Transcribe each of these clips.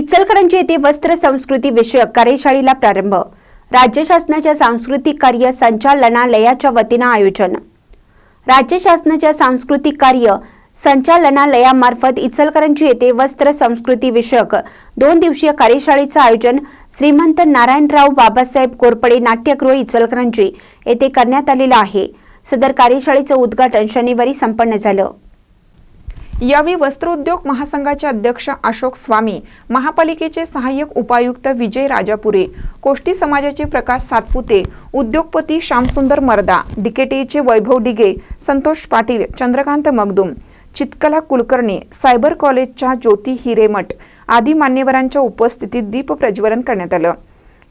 इचलकरंजी येथे वस्त्र संस्कृती विषयक कार्यशाळेला प्रारंभ. राज्य शासनाच्या सांस्कृतिक कार्य संचालनालयाच्या वतीनं आयोजन. राज्य शासनाच्या सांस्कृतिक कार्य संचालनालयामार्फत इचलकरंजी येथे वस्त्र संस्कृती विषयक दोन दिवसीय कार्यशाळेचं आयोजन श्रीमंत नारायणराव बाबासाहेब कोरपडे नाट्यगृह इचलकरंजी येथे करण्यात आलेलं आहे. सदर कार्यशाळेचं उद्घाटन शनिवारी संपन्न झालं. यावेळी वस्त्रोद्योग महासंघाचे अध्यक्ष अशोक स्वामी महापालिकेचे सहाय्यक उपायुक्त विजय राजापुरे कोष्टी समाजाचे प्रकाश सातपुते उद्योगपती श्यामसुंदर मर्दा डिकेटीचे वैभव डिगे संतोष पाटील चंद्रकांत मगदुम चितकला कुलकर्णी सायबर कॉलेजच्या ज्योती हिरेमठ आदी मान्यवरांच्या उपस्थितीत दीप प्रज्वलन करण्यात आलं.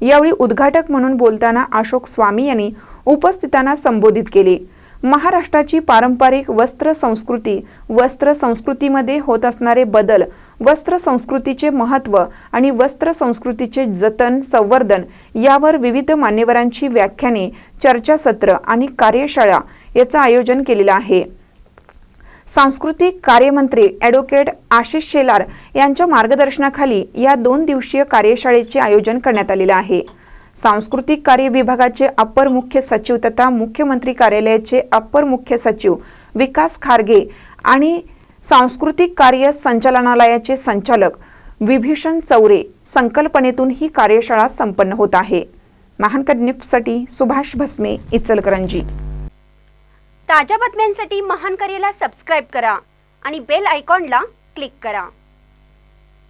यावेळी उद्घाटक म्हणून बोलताना अशोक स्वामी यांनी उपस्थितांना संबोधित केले. महाराष्ट्राची पारंपरिक वस्त्र संस्कृती वस्त्र संस्कृतीमध्ये होत असणारे बदल वस्त्र संस्कृतीचे महत्त्व आणि वस्त्र संस्कृतीचे जतन संवर्धन यावर विविध मान्यवरांची व्याख्याने चर्चासत्र आणि कार्यशाळा याचं आयोजन केलेलं आहे. सांस्कृतिक कार्यमंत्री ॲडव्होकेट आशिष शेलार यांच्या मार्गदर्शनाखाली या दोन दिवसीय कार्यशाळेचे आयोजन करण्यात आलेलं आहे. सांस्कृतिक कार्य विभागाचे अपर मुख्य सचिव तथा मुख्यमंत्री कार्यालयाचे अपर मुख्य सचिव विकास खारगे आणि सांस्कृतिक कार्य संचालनालयाचे संचालक विभीषण चौरे संकल्पनेतून ही कार्यशाळा संपन्न होत आहे. महानकर निफ्टसाठी सुभाष भस्मे इचलकरंजी. ताज्या बातम्यांसाठी महान करेला सबस्क्राईब करा आणि बेल आयकॉनला क्लिक करा.